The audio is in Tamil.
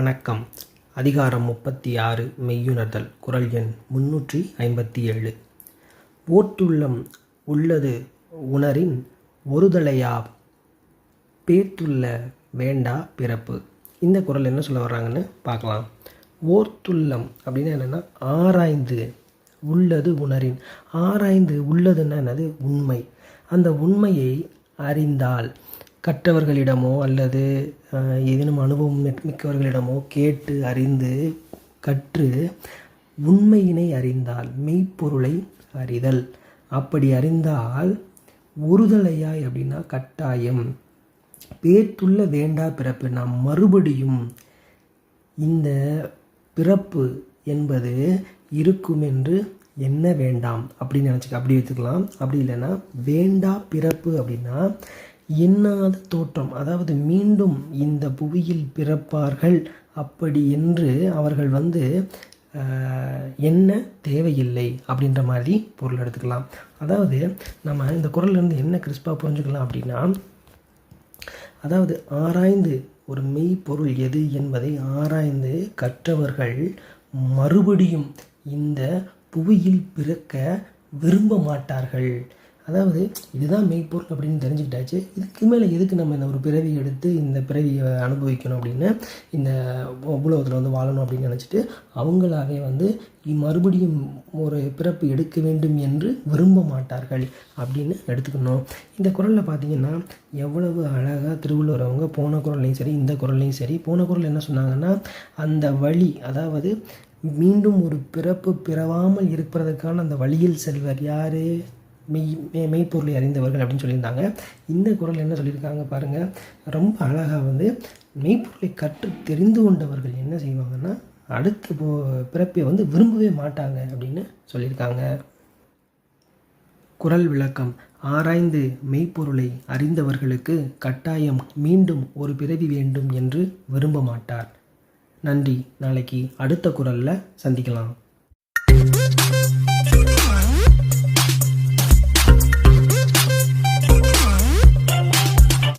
வணக்கம். அதிகாரம் முப்பத்தி ஆறு மெய்யுணர்தல் குரல் எண் முன்னூற்றி ஐம்பத்தி ஏழு ஓட்டுள்ளம் உள்ளது உணரின் ஒருதலையா பேத்துள்ள வேண்டா பிறப்பு. இந்த குரல் என்ன சொல்ல வர்றாங்கன்னு பார்க்கலாம். ஓர்த்துள்ளம் அப்படின்னா என்னென்னா ஆராய்ந்து உள்ளது உணரின். ஆராய்ந்து உள்ளதுன்னா என்னது உண்மை. அந்த உண்மையை அறிந்தால் கற்றவர்களிடமோ அல்லது அஹ், ஏதேனும் அனுபவம் மிக்கவர்களிடமோ கேட்டு அறிந்து கற்று உண்மையினை அறிந்தால் மெய்ப்பொருளை அறிதல். அப்படி அறிந்தால் ஒருதலையாய் அப்படின்னா கட்டாயம். பேத்துள்ள வேண்டா பிறப்பு நாம் மறுபடியும் இந்த பிறப்பு என்பது இருக்கும் என்று என்ன வேண்டாம்? அப்படின்னு நினச்சிக்க அப்படி வச்சுக்கலாம் அப்படி இல்லைன்னா வேண்டா பிறப்பு அப்படின்னா எண்ணாத தோற்றம். அதாவது மீண்டும் இந்த புவியில் பிறப்பார்கள் அப்படி என்று அவர்கள் வந்து என்ன தேவையில்லை அப்படின்ற மாதிரி பொருள் எடுத்துக்கலாம். அதாவது நம்ம இந்த குரல்லேருந்து என்ன கிறிஸ்பாக புரிஞ்சுக்கலாம் அப்படின்னா அதாவது ஆராய்ந்து ஒரு மெய்ப்பொருள் எது என்பதை ஆராய்ந்து கற்றவர்கள் மறுபடியும் இந்த புவியில் பிறக்க விரும்ப மாட்டார்கள். அதாவது இதுதான் மெய்ப்பொருள் அப்படின்னு தெரிஞ்சுக்கிட்டாச்சு. இதுக்கு மேலே எதுக்கு நம்ம இந்த ஒரு பிறவி எடுத்து இந்த பிறவியை அனுபவிக்கணும் அப்படின்னு இந்த உலகத்தில் வந்து வாழணும் அப்படின்னு நினச்சிட்டு அவங்களாவே வந்து மறுபடியும் ஒரு பிறப்பு எடுக்க வேண்டும் என்று விரும்ப மாட்டார்கள் அப்படின்னு எடுத்துக்கணும். இந்த குரலில் பார்த்தீங்கன்னா எவ்வளவு அழகாக திருவள்ளுவர் அவங்க போன குரல்லையும் சரி இந்த குரல்லையும் சரி போன குரல் என்ன சொன்னாங்கன்னா அந்த வழி அதாவது மீண்டும் ஒரு பிறப்பு பிறவாமல் இருப்பதற்கான அந்த வழியில் செல்வர் யார்? மெய் மெய் மெய்ப்பொருளை அறிந்தவர்கள் அப்படின்னு சொல்லியிருந்தாங்க. இந்த குரல் என்ன சொல்லியிருக்காங்க பாருங்கள் ரொம்ப அழகாக வந்து மெய்ப்பொருளை கற்று தெரிந்து கொண்டவர்கள் என்ன செய்வாங்கன்னா அடுத்த போ பிறப்பை வந்து விரும்பவே மாட்டாங்க அப்படின்னு சொல்லியிருக்காங்க. குரல் விளக்கம். ஆராய்ந்து மெய்ப்பொருளை அறிந்தவர்களுக்கு கட்டாயம் மீண்டும் ஒரு பிறவி வேண்டும் என்று விரும்ப மாட்டார். நன்றி. நாளைக்கு அடுத்த குரலில் சந்திக்கலாம்.